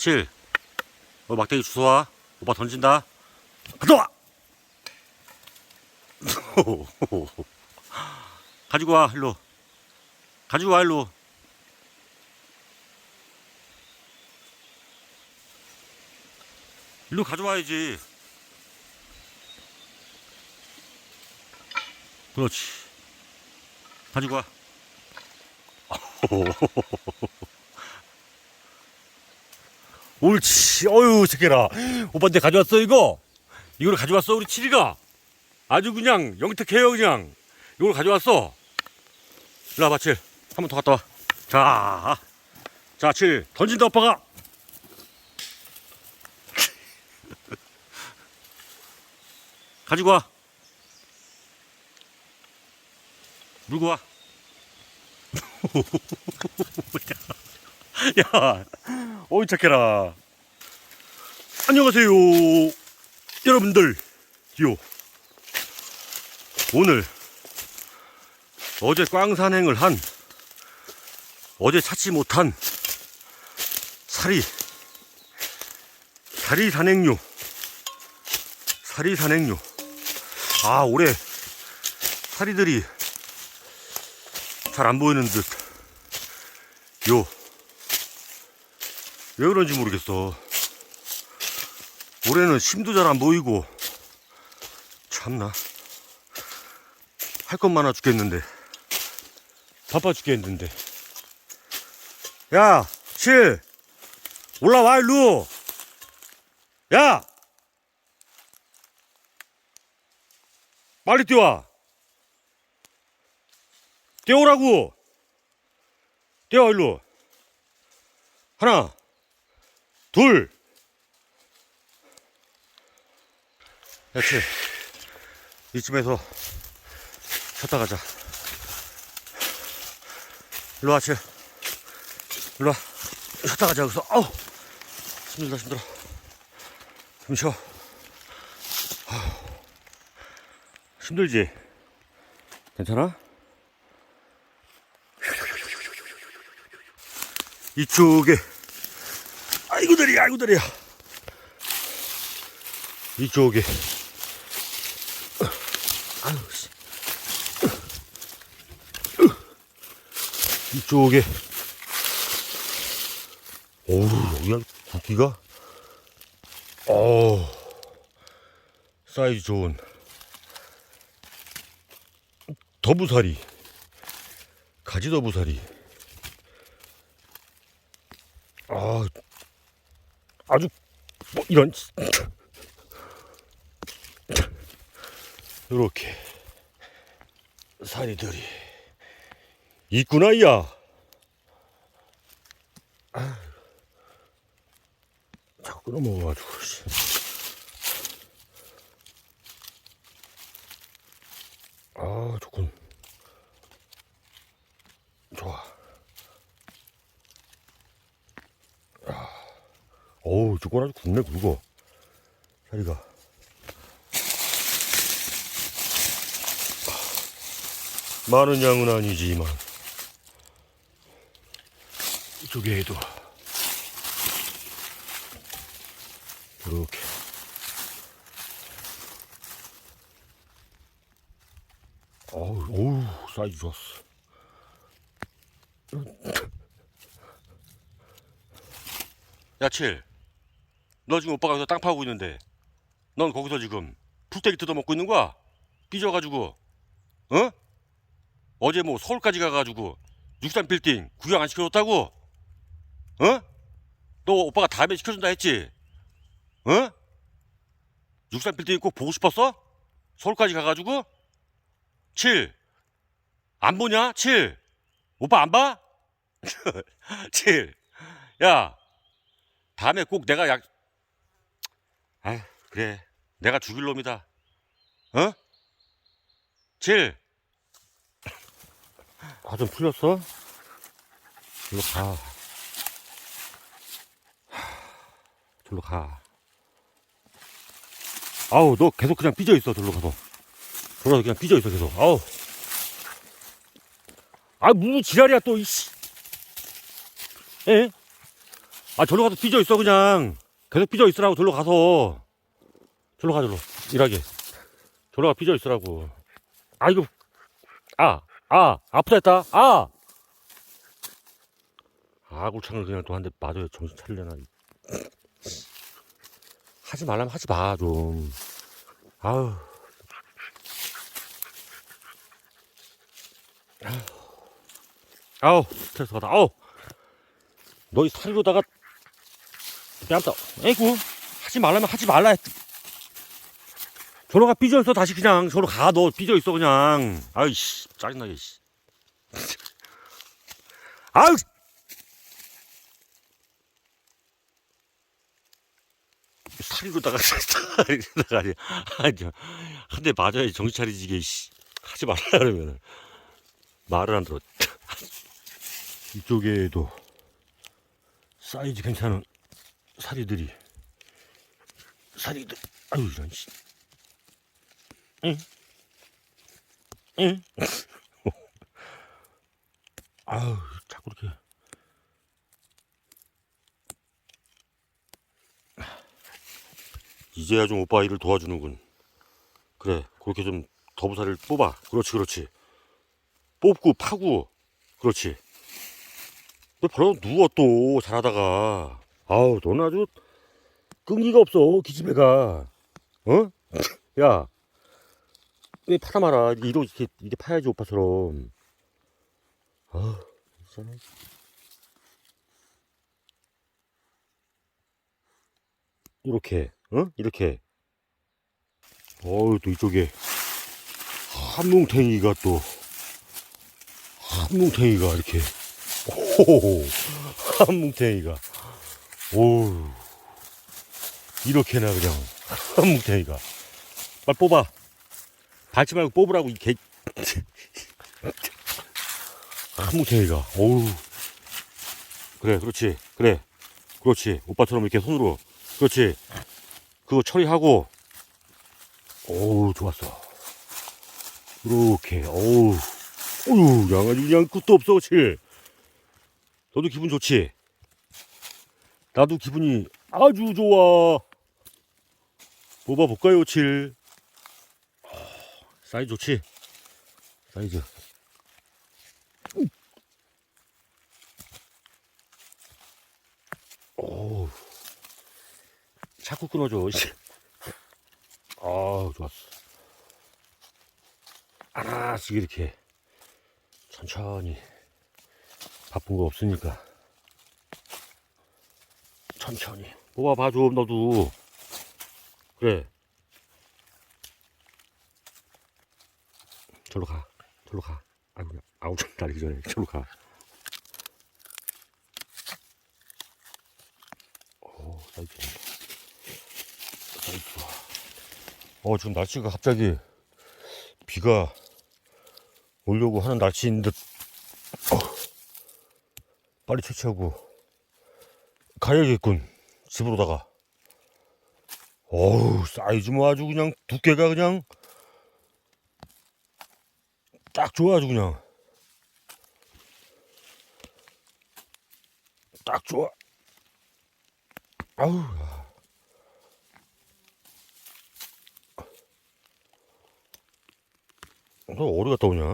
7. 어, 막대기 주워와. 오빠 던진다. 가져와! 가지고 와, 일로. 가지고 와, 일로. 일로 가져와야지. 그렇지. 가지고 와. 옳지. 어유, 새끼라. 오빠한테 가져왔어, 이거? 이걸 가져왔어, 우리 칠이가? 아주 그냥 영특해요, 그냥. 이걸 가져왔어. 일로 와봐, 칠. 한 번 더 갔다 와. 자, 자, 칠. 던진다, 오빠가. 가지고 와. 물고 와. 야, 어이 착해라. 안녕하세요, 여러분들. 요. 오늘 어제 꽝산행을 한 어제 찾지 못한 사리 사리 산행류 사리 산행류 아 올해 사리들이 잘 안 보이는 듯 요. 왜 그런지 모르겠어. 올해는 심도 잘 안 보이고, 참나. 할 것 많아 죽겠는데. 바빠 죽겠는데. 야, 칠! 올라와, 일로! 야! 빨리 뛰어와! 뛰어오라고! 뛰어, 일로! 하나, 둘. 그렇지. 이쯤에서 쉬었다 가자. 일로 와, 칠. 일로 와. 쉬었다 가자, 여기서. 아우! 힘들다, 힘들어. 좀 쉬어. 힘들지? 괜찮아? 이쪽에 아이고 다리야 아이고 다리야 이쪽에 이쪽에. 어우 여기가 굵기가? 어우 사이즈 좋은. 더부사리 가지 더부사리 아, 아주 뭐 이런 이렇게 사리들이 있구나 야. 아, 자꾸. 씨. 아 좋군. 좋아. 어우, 저건 아주 굵네, 굵어. 자리가. 많은 양은 아니지만, 이쪽에도, 이렇게. 어우, 어우, 사이즈 좋았어. 야, 칠. 너 지금 오빠가 여기서 땅 파고 있는데, 넌 거기서 지금 풀떼기 뜯어먹고 있는 거야? 삐져가지고, 어? 어제 뭐 서울까지 가가지고, 63 빌딩 구경 안 시켜줬다고? 어? 너 오빠가 다음에 시켜준다 했지? 어? 63 빌딩 꼭 보고 싶었어? 서울까지 가가지고? 7. 안 보냐? 7. 오빠 안 봐? 7. 야, 다음에 꼭 내가 약, 아 그래. 내가 죽일 놈이다. 어? 7. 아, 좀 풀렸어? 절로 가. 절로 가. 아우, 너 계속 그냥 삐져 있어, 절로 가서. 절로 가서 그냥 삐져 있어, 계속. 아우. 아, 무슨 지랄이야, 또, 이씨. 에? 아, 저로 가서 삐져 있어, 그냥. 계속 삐져 있으라고, 저로 가서. 저로 가, 저로. 일하게. 저로 가, 삐져 있으라고. 아, 이거. 아, 아, 아프다 했다. 아! 아구창을 그냥 또 한 대 맞아요. 정신 차리려나. 하지 말라면 하지 마, 좀. 아우. 아우, 스트레스 받아. 아우. 너이 사리로다가 뺨다 에이구 하지 말라면 하지 말라 했 저로 가 삐져 있어. 다시 그냥 저로 가. 너 삐져 있어 그냥. 아이씨. 짜증나게 씨. 아유. 사리로다가 아니 한대 맞아야 정신 차리지 이게 씨. 하지 말라 그러면은. 말을 안 들어. 이쪽에도 사이즈 괜찮은 사리들이 사리들 아유 이런 씨. 응. 응. 아유 자꾸 이렇게. 이제야 좀 오빠 일을 도와주는군. 그래 그렇게 좀 더부살을 뽑아. 그렇지 그렇지. 뽑고 파고. 그렇지. 너 바로 누워 또 잘하다가. 아우 너는 아주 끈기가 없어 기집애가. 어? 야 왜 파다 마라 이러 이렇게 이렇게 파야지 오빠처럼. 아 진짜 이렇게 어 이렇게. 어우 또 이쪽에. 한 뭉탱이가 또. 한 뭉탱이가 이렇게. 오, 한 뭉탱이가. 오, 이렇게나 그냥. 한 뭉탱이가. 빨리 뽑아. 밟지 말고 뽑으라고 이 개. 한뭉탱이가. 오우. 그래, 그렇지, 그래, 그렇지. 오빠처럼 이렇게 손으로. 그렇지. 그거 처리하고. 오우, 좋았어. 이렇게. 오우. 어유, 양아지 그냥 끝도 없어, 그렇지. 너도 기분 좋지? 나도 기분이 아주 좋아. 뽑아볼까요, 7? 사이즈 좋지? 사이즈. 오, 자꾸 끊어줘. 씨. 아우, 좋았어. 하나씩 이렇게 천천히. 바쁜 거 없으니까 천천히 뽑아봐 좀 너도 그래 절로 가. 절로 가. 아이고 아우 좀 다리기 전에 절로 가. 오, 사이즈. 사이즈 어 지금 날씨가 갑자기 비가 오려고 하는 날씨인 듯. 빨리 채취하고 가야겠군. 집으로다가. 어우 사이즈 뭐 아주 그냥 두께가 그냥 딱 좋아 아주 그냥 딱 좋아 아우 너 어디 갔다 오냐?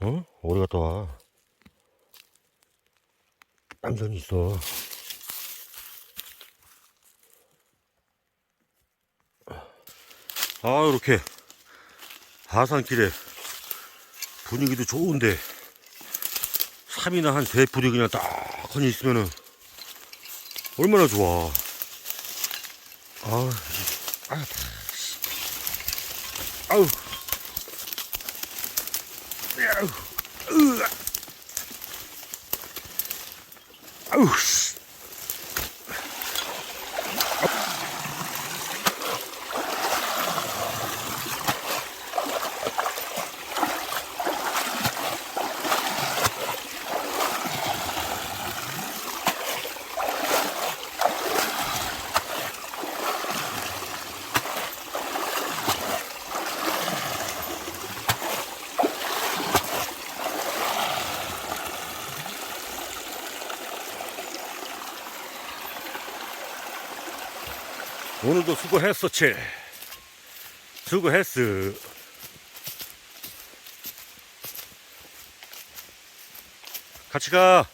어? 어디 갔다 와? 얌전히 있어. 아, 이렇게 하산길에 분위기도 좋은데 3이나 한 세 풀이 그냥 딱하니 있으면은 얼마나 좋아. 아, 아, 아우. 아우. 으아. 아우, 오늘도 수고했어, 칠. 수고했어. 같이 가.